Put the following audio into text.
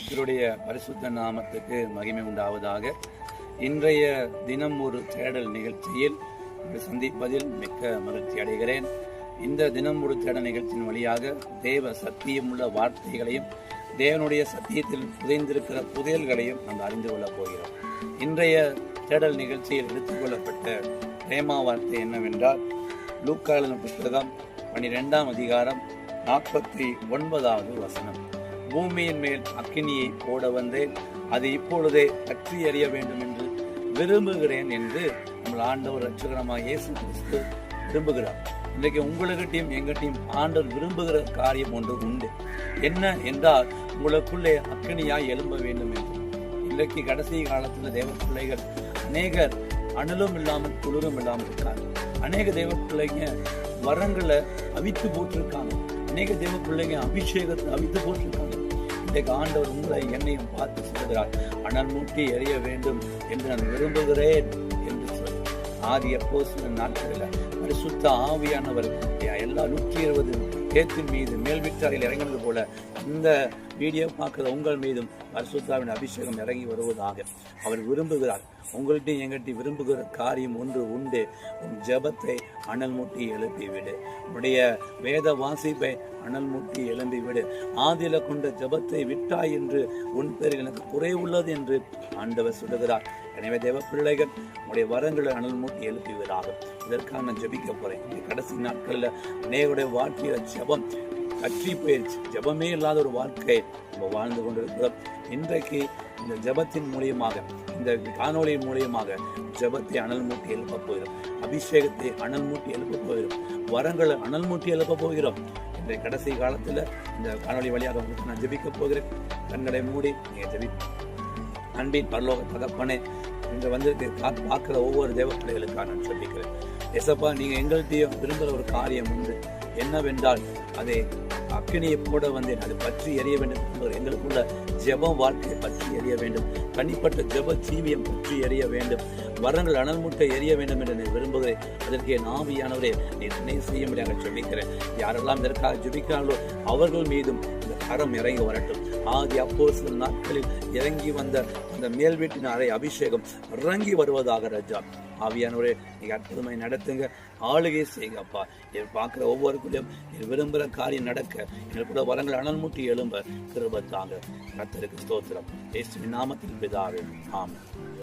கத்தருடைய பரிசுத்த நாமத்துக்கு மகிமை உண்டாவதாக. இன்றைய தினம் ஒரு தேடல் நிகழ்ச்சியில் சந்திப்பதில் மிக்க மகிழ்ச்சி அடைகிறேன். இந்த தினம் ஒரு தேடல் நிகழ்ச்சியின் வழியாக தேவ சத்தியம் உள்ள வார்த்தைகளையும் தேவனுடைய சத்தியத்தில் புதைந்திருக்கிற புதையல்களையும் நாம் அறிந்து கொள்ளப் போகிறோம். இன்றைய தேடல் நிகழ்ச்சியில் எடுத்துக்கொள்ளப்பட்ட பிரேமா வார்த்தை என்னவென்றால் லூக்காளன் புஸ்தகம் பன்னிரெண்டாம் அதிகாரம் நாற்பத்தி ஒன்பதாவது வசனம். பூமியின் மேல் அக்கினியை போட வந்தேன் அது இப்பொழுதே பற்றி அறிய வேண்டும் என்று விரும்புகிறேன் என்று நம்மளை ஆண்டவர் ரட்சகரமாக இயேசு கிறிஸ்து விரும்புகிறார். இன்றைக்கு உங்களுக்கிட்டையும் எங்கிட்டையும் ஆண்டவர் விரும்புகிற காரியம் ஒன்று உண்டு. என்ன என்றால் உங்களுக்குள்ளே அக்கினியாய் எழும்ப வேண்டும் என்று. இன்றைக்கு கடைசி காலத்தில் தேவ பிள்ளைகள் அநேகர் அனலும் இல்லாமல் குளிரும் இல்லாமல் இருக்காங்க. அநேக தேவ பிள்ளைங்க வரங்களை அவித்து போட்டிருக்காங்க. அநேக தேவ பிள்ளைங்க அபிஷேகத்தை அவித்து போட்டிருக்காங்க. இன்றைக்கு ஆண்டவர் உங்களை என்னையும் பார்த்து சொல்கிறார் அனல் மூட்டி எறிய வேண்டும் என்று நான் விரும்புகிறேன் என்று சொல். ஆதி எப்போ சில நாட்களில் பரிசுத்த ஆவியானவர். எல்லா நூற்றி இருபது பேத்தின் மீது மேல்விட்டாரில் இறங்கினது போல இந்த வீடியோ பார்க்குற உங்கள் மீதும் பரிசுத்தாவின் அபிஷேகம் இறங்கி வருவதாக அவர் விரும்புகிறார். உங்கள்கிட்ட எங்கிட்ட விரும்புகிற காரியம் ஒன்று உண்டு. உன் ஜெபத்தை அனல் மூட்டி எழுப்பி விடு வேத வாசிப்பை அனல் மூட்டி எழும்பிவிடு. ஆதில கொண்ட ஜெபத்தை விட்டாய் என்று உன் பேரில் எனக்கு குறை உள்ளது என்று ஆண்டவர் சொல்லுகிறார். எனவே தேவ பிள்ளைகள் உங்களுடைய வரங்களை அனல் மூட்டி எழுப்புவதாக இதற்காக நான் ஜெபிக்க போறேன். கடைசி நாட்களில் அநேகருடைய வாழ்க்கையில ஜெபம் கற்றி போயிடுச்சு ஜெபமே இல்லாத ஒரு வாழ்க்கை நம்ம வாழ்ந்து கொண்டிருக்கிறோம். இன்றைக்கு இந்த ஜெபத்தின் மூலியமாக இந்த காணொளியின் மூலியமாக ஜெபத்தை அனல் மூட்டி எழுப்ப போகிறோம். அபிஷேகத்தை அனல் மூட்டி எழுப்ப போகிறோம். வரங்களை அனல் மூட்டி எழுப்ப போகிறோம். இந்த கடைசி காலத்தில் இந்த காணொளி வழியாக உங்களுக்கு நான் ஜெபிக்க போகிறேன். கண்களை மூடி நீங்கள் ஜெபி. அன்பின் பரலோக தகப்பனே இங்கே வந்து பார்க்குற ஒவ்வொரு தேவ பிள்ளைகளுக்காக நான் சொல்லிக்கிறேன் எசப்பா நீங்கள் எங்கள்கிட்டயும் விரும்புகிற ஒரு காரியம் உண்டு. என்னவென்றால் அதை அக்கினியை போட வந்தேன். அது பற்றி எறிய வேண்டும் என்பது எங்களுக்குள்ள ஜெபம் வாழ்க்கை பற்றி எறிய வேண்டும். தனிப்பட்ட ஜெப ஜீவியம் பற்றி எறிய வேண்டும். வரங்கள் அனல் முட்டை எறிய வேண்டும் என்று நான் விரும்புகிறேன். அதற்கு என் ஆவியானவரே நீ துணை செய்ய முடியாத சொல்லிக்கிறேன் யாரெல்லாம் இதற்காக ஜெபிக்கிறார்களோ அவர்கள் மீதும் இந்த கரம் இறங்கி வரட்டும். ஆதி அப்போ சில நாட்களில் இறங்கி வந்த அந்த மேல் வீட்டின் அறை அபிஷேகம் இறங்கி வருவதாக ரஜா. ஆவியானவரே நீங்க அற்புதமாய் நடத்துங்க. ஆளுகை செய்யுங்கப்பா என் பார்க்குற ஒவ்வொருக்குள்ளையும் என் விரும்புகிற காரியம் நடக்க. எனக்குள்ள வரங்கள் அனல் மூட்டி எழும்ப. கிருபத்தாங்க கத்தருக்கு ஸ்தோத்திரம். இயேசுவின் நாமத்தின் பிதாவே. ஆமாம்